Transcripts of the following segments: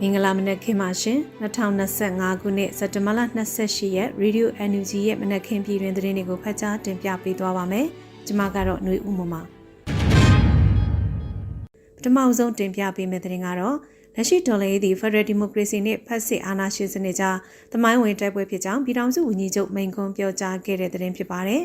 မင်္ဂလာမနက်ခင်းပါရှင်2025ခုနှစ်စက်တဘာလ28ရက် Radio NUG ရဲ့မနက်ခင်းပြည်တွင်သတင်းတွေကိုဖတ်ကြားတင်ပြပေးသွားပါမယ်ကျွန်မကတော့ຫນွေဦးမမပထမဆုံးတင်ပြပေးမယ့်သတင်းကတော့လက်ရှိဒေါ်လာရေးသည့် Federal Democracy နဲ့ဖက်စစ်အာဏာရှင်စနစ်ကြားသမိုင်းဝင်တိုက်ပွဲဖြစ်ကြောင်းပြည်ထောင်စုဝန်ကြီးချုပ်မိန့်ခွန်းပြောကြားခဲ့တဲ့သတင်းဖြစ်ပါတယ်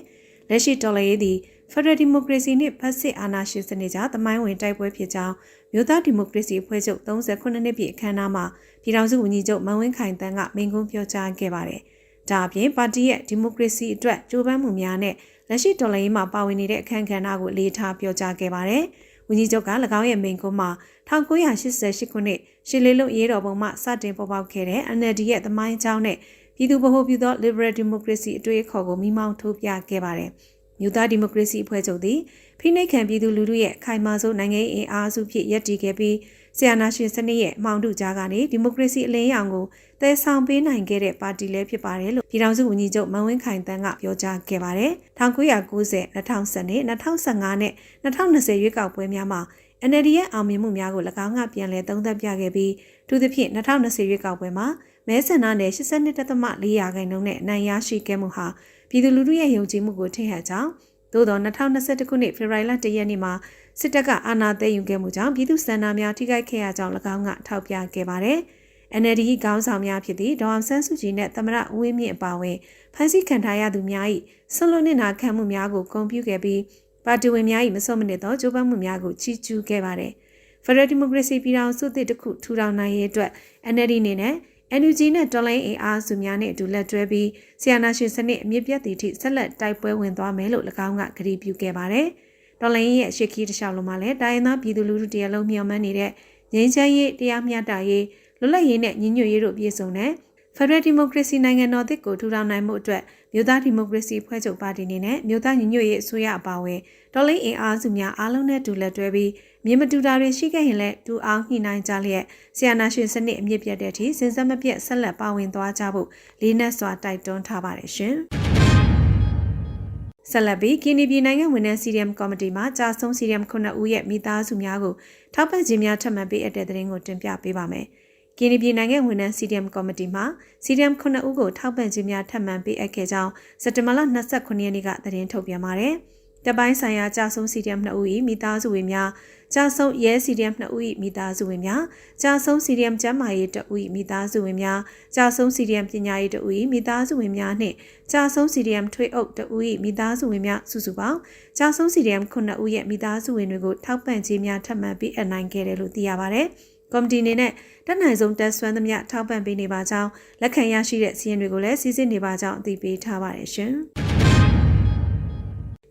လက်ရှိဒေါ်လာရေးသည့် Federal Democracy နှင့်ဖက်စစ်အာဏာရှင်စနစ်ကြားသမိုင်းဝင်တိုက်ပွဲဖြစ်ကြောင်းမြို့သားဒီမိုကရေစီအဖွဲ့ချုပ်38နှစ်ပြည့်အခမ်းအနားမှာပြည်ထောင်စုဝန်ကြီးချုပ်မန်ဝင်းခိုင်တန်းကမိန့်ခွန်းပြောကြားခဲ့ပါတယ်။ဒါအပြင်ပါတီရဲ့ဒီမိုကရေစီအတွက်ကြိုးပမ်းမှုများနဲ့လက်ရှိတော်လှန်ရေးမှာပါဝင်နေတဲ့အခမ်းကဏ္ဍကိုအလေးထားပြောကြားခဲ့ပါတယ်။ဝန်ကြီးချုပ်က၎င်းရဲ့မိန့်ခွန်းမှာ1988ခုနှစ်ရှစ်လေးလုံးရေးတော်ပုံမှစတင်ပေါ်ပေါက်ခဲ့တဲ့ NLD ရဲ့သမိုင်းကြောင်းနဲ့ပြည်သူ့ဗဟိုပြုသော Liberal Democracy အတွေ့အခေါ်ကိုမိမောင်းထိုးပြခဲ့ပါတယ်။ မြို့သားဒီမိုကရေစီအဖွဲ့ချုပ်သည်ဖိနှိပ်ခံပြည်သူလူထုရဲ့ခိုင်မာဆုံးနိုင်ငံရေးအင်အားစုဖြစ်ရပ်တည်ခဲ့ပြီးဆီယနာရှင်စနစ်ရဲ့အမှောင်ထုကြားကနေဒီမိုကရေစီအလင်းရောင်ကိုတည်ဆောင်ပေးနိုင်ခဲ့တဲ့ပါတီလည်းဖြစ်ပါတယ်လို့ပြည်ထောင်စုဝန်ကြီးချုပ်မန်ဝင်းခိုင်တန်းကပြောကြားခဲ့ပါတယ်။1990 2010 2015နဲ့2020ရွေးကောက်ပွဲများမှာ NLD ရဲ့အောင်မြင်မှုများကို၎င်းကပြန်လည်သုံးသပ်ပြခဲ့ပြီးသူသဖြင့်2020ရွေးကောက်ပွဲမှာမဲဆန္ဒနယ်82.4ရာခိုင်နှုန်းနဲ့အနိုင်ရရှိခဲ့မှုဟာ ပြည်သူလူထုရဲ့ယုံကြည်မှုကိုထိဟက်ကြောင်းသို့သော2021ခုနှစ်ဖေဖော်ဝါရီလ1ရက်နေ့မှာစစ်တပ်ကအာဏာသိမ်းယူခဲ့မှုကြောင့်ပြည်သူစံနာများထိခိုက်ခဲ့ရကြောင်း၎င်းကထောက်ပြခဲ့ပါတယ်။ NLD ခေါင်းဆောင်များဖြစ်သည့်ဒေါအောင်ဆန်းစုကြည်နဲ့သမရဦးဝင်းမြင့်အပါအဝင်ဖမ်းဆီးခံထားရသူများ၏ဆွလွတ်နေနာခံမှုများကိုဂုဏ်ပြုခဲ့ပြီးပါတီဝင်များ၏မစွန့်မနစ်သောကြိုးပမ်းမှုများကိုချီးကျူးခဲ့ပါတယ်။ Federal Democracy ပြည်ထောင်စုသစ်တစ်ခုထူထောင်နိုင်ရေးအတွက် NLD အနေနဲ့ NUG နဲ့တော်လိုင်းအင်အားစုများနဲ့အတူလက်တွဲပြီးဆီယနာရှင်စနစ်အမြင့်ပြတ်သည့်ထိဆက်လက်တိုက်ပွဲဝင်သွားမယ်လို့၎င်းကကြေညာခဲ့ပါတယ်။တော်လိုင်းရဲ့ရှေ့ခီးတစ်လျှောက်လုံးမှာလည်းတိုင်းရင်းသားပြည်သူလူထုတရလုံးမျှော်မှန်းနေတဲ့ငြိမ်းချမ်းရေးတရားမျှတရေးလွတ်လပ်ရေးနဲ့ညီညွတ်ရေးတို့ပြည့်စုံတဲ့ Federal Democracy နိုင်ငံတော်သစ်ကိုထူထောင်နိုင်မှုအတွက်မြို့သားဒီမိုကရေစီဖွဲ့ချုပ်ပါတီအနေနဲ့မြို့သားညီညွတ်ရေးအစိုးရအပါအဝင်တော်လိန်အင်အားစုများအားလုံးနဲ့တူလက်တွဲပြီးမြေမတူတာတွေရှိခဲ့ရင်လည်းတူအောင်ညှိနှိုင်းကြလျက်ဆီယနာရှင်စနစ်အမြင့်ပြတ်တဲ့အထိစဉ်ဆက်မပြတ်ဆက်လက်ပါဝင်သွားကြဖို့လေးနက်စွာတိုက်တွန်းထားပါတယ်ရှင်။ဆက်လက်ပြီးကင်းနီပြည်နိုင်ငံဝန်ထမ်း CDM ကော်မတီမှကြာဆုံး CDM 9ဦးရဲ့မိသားစုများကိုထောက်ပံ့ခြင်းများထပ်မံပေးအပ်တဲ့သတင်းကိုတင်ပြပေးပါမယ်။ ကင်းပြည်နိုင်ငံဝန်ထမ်း CDM ကော်မတီမှ CDM 9ဦးကိုထောက်ပံ့ခြင်းများထပ်မံပေးအပ်ခဲ့ကြောင်းစက်တဘာလ29ရက်နေ့ကသတင်းထုတ်ပြန်ပါတယ်။တပိုင်းဆိုင်ရာကြာဆုံး CDM 2ဦး၏မိသားစုဝင်များကြာဆုံးရဲ CDM 2ဦး၏မိသားစုဝင်များကြာဆုံး CDM ကျန်းမာရေး2ဦး၏မိသားစုဝင်များကြာဆုံး CDM ပညာရေး2ဦး၏မိသားစုဝင်များနှင့်ကြာဆုံး CDM ထွေးအုပ်2ဦး၏မိသားစုဝင်များစုစုပေါင်းကြာဆုံး CDM 9ဦးရဲ့မိသားစုဝင်တွေကိုထောက်ပံ့ခြင်းများထပ်မံပေးအပ်နိုင်ခဲ့တယ်လို့သိရပါတယ်။ ကော်မတီအနေနဲ့တက်နိုင်ဆုံးတက်ဆွမ်းသမျှထောက်ပံ့ပေးနေပါကြောင်းလက်ခံရရှိတဲ့စီးရင်တွေကိုလည်းစီစစ်နေပါကြောင်းအသိပေးထားပါတယ်ရှင်။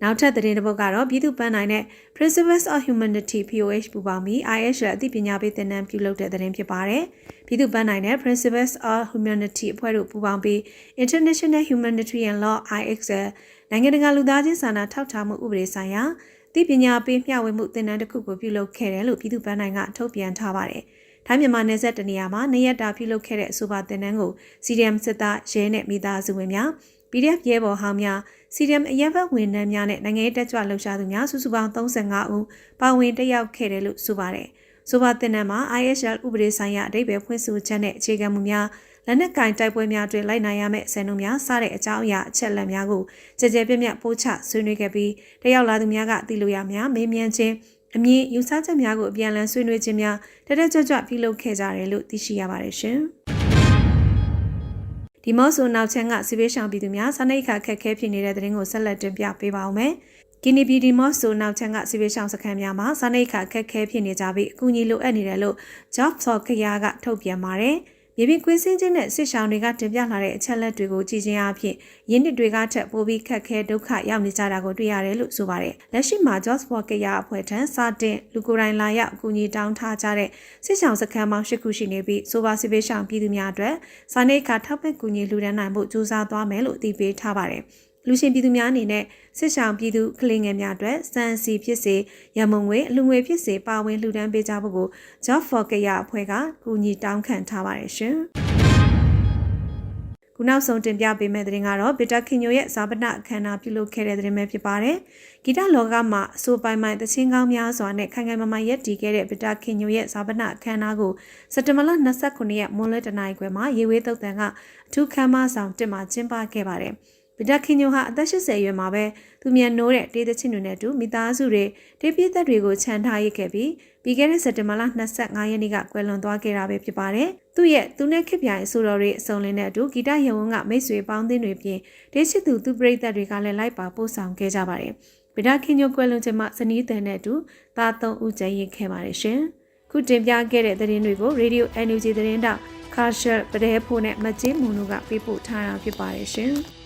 နောက်ထပ်သတင်းတစ်ပုဒ်ကတော့ပြည်သူ့ပန်းနိုင်တဲ့ Principles of Humanity POH ပူပေါင်းပြီး IS ရဲ့အသိပညာပေးသင်တန်းပြုလုပ်တဲ့သတင်းဖြစ်ပါတယ်။ပြည်သူ့ပန်းနိုင်တဲ့ Principles of Humanity အဖွဲ့တို့ပူပေါင်းပြီး International Humanitarian Law IX နိုင်ငံတကာလူသားချင်းစာနာထောက်ထားမှုဥပဒေဆိုင်ရာ သိပညာပေးမျှဝေမှုသင်တန်းတစ်ခုကိုပြုလုပ်ခဲ့တယ်လို့ပြည်သူ့ပန်းနိုင်ကထုတ်ပြန်ထားပါတယ်။ထိုင်းမြန်မာနယ်စပ်တနေရာမှာနေရတာပြုလုပ်ခဲ့တဲ့အဆိုပါသင်တန်းကို CDM စစ်သားရဲနဲ့မိသားစုဝင်များ PDF ရဲဘော်ဟောင်းများ CDM အရက်ဘက်ဝန်ထမ်းများနဲ့နိုင်ငံရေးတက်ကြွလှုပ်ရှားသူများစုစုပေါင်း35ဦးပါဝင်တက်ရောက်ခဲ့တယ်လို့ဆိုပါတယ်။ဆိုပါသင်တန်းမှာ ISL ဥပဒေဆိုင်ရာအဓိပ္ပာယ်ဖွင့်ဆိုချက်နဲ့အခြေခံမှုများ လက်နက်ကင်တိုက်ပွဲများတွင်လိုက်နိုင်ရမယ့်ဆန်နှုန်းများစတဲ့အကြောင်းအရာအချက်အလက်များကိုကြကြပြပြပို့ချဆွေးနွေးခဲ့ပြီးတယောက်လာသူများကသိလို့ရများမေးမြန်းခြင်းအမြင်ယူဆချက်များကိုအပြန်အလှန်ဆွေးနွေးခြင်းများတတက်ကြွကြွပြုလုပ်ခဲ့ကြတယ်လို့သိရှိရပါတယ်ရှင်။ဒီမော့ဆိုနောက်ချမ်းကစီဘေးရှောင်ပြည်သူများစာနိတ်ခါခက်ခဲဖြစ်နေတဲ့တဲ့ရင်ကိုဆက်လက်တင်ပြပေးပါဦးမယ်။ကီနီပြည်ဒီမော့ဆိုနောက်ချမ်းကစီဘေးရှောင်စခန်းများမှာစာနိတ်ခါခက်ခဲဖြစ်နေကြပြီးအကူအညီလိုအပ်နေတယ်လို့ Job for ခရကထုတ်ပြန်ပါတယ်။ မြေပြင်ကွင်းစင်းခြင်းနဲ့စစ်ရှောင်းတွေကတင်ပြလာတဲ့အချက်လက်တွေကိုကြည့်ခြင်းအပြင်ရင်းနစ်တွေကထက်ပိုပြီးခက်ခဲဒုက္ခရောက်နေကြတာကိုတွေ့ရတယ်လို့ဆိုပါတယ်။လက်ရှိမှာ George Walker ရအဖွဲ့ထံစတင်လူကိုယ်တိုင်လာရောက်အကူအညီတောင်းထားကြတဲ့စစ်ရှောင်းစခန်းပေါင်း၈ခုရှိနေပြီးဆိုပါစစ်ပေးရှောင်းပြည်သူများအတွက်စာနေကထောက်ပံ့ကူညီလူဒန်းနိုင်ဖို့ကြိုးစားသွားမယ်လို့အသိပေးထားပါတယ်။ လူရှင်ပြည်သူများအနေနဲ့စစ်ဆောင်ပြည်သူကလေးငယ်များအတွက်စံစီဖြစ်စေရမုံငွေအလူငွေဖြစ်စေပါဝင်လှူဒန်းပေးကြဖို့ကို Job for Care အဖွဲ့ကကူညီတောင်းခံထားပါတယ်ရှင်။ကူခုနောက်ဆုံးတင်ပြပေးမယ့်သတင်းကတော့ဗီတာခင်ညိုရဲ့ဇာပနအခမ်းအနားပြုလုပ်ခဲ့တဲ့သတင်းပဲဖြစ်ပါတယ်။ဂီတလောကမှာအဆိုပိုင်ပိုင်သချင်းကောင်းများစွာနဲ့ခိုင်ခိုင်မာမာရက်တည်ခဲ့တဲ့ဗီတာခင်ညိုရဲ့ဇာပနအခမ်းအနားကိုစက်တဘာလ29ရက်မွန်းလွဲတနင်္ဂနွေခွဲမှာရေဝေးတုတ်တန်ကအထူးခမ်းမဆောင်တစ်မှာကျင်းပခဲ့ပါတယ်။ ဗီတာခင်ညိုဟာအသက်80အရွယ်မှာပဲသူမြန်နိုးတဲ့တေးသချင်းတွေနဲ့အတူမိသားစုတွေတေးပြည့်သက်တွေကိုခြံထားရခဲ့ပြီးပြီးခဲ့တဲ့စက်တင်ဘာလ25ရက်နေ့ကကွယ်လွန်သွားခဲ့တာပဲဖြစ်ပါတယ်။သူ့ရဲ့သူနဲ့ခစ်ပြိုင်အဆိုတော်တွေအစုံလင်းတဲ့အတူဂီတရုံဝန်းကမိတ်ဆွေပေါင်းသင်းတွေပြင်တေးချစ်သူသူပရိသတ်တွေကလည်းလိုက်ပါပို့ဆောင်ခဲ့ကြပါတယ်။ဗီတာခင်ညိုကွယ်လွန်ခြင်းမှာဇနီးတန်တဲ့အတူသားသုံးဦးကျန်ရစ်ခဲ့ပါတယ်ရှင်။ခုတင်ပြခဲ့တဲ့သတင်းတွေကို Radio NUG သတင်းတောက်ခါရှယ်ပဒဲဖို့နဲ့မကျင်းမွန်တို့ကပေးပို့ထားတာဖြစ်ပါတယ်ရှင်။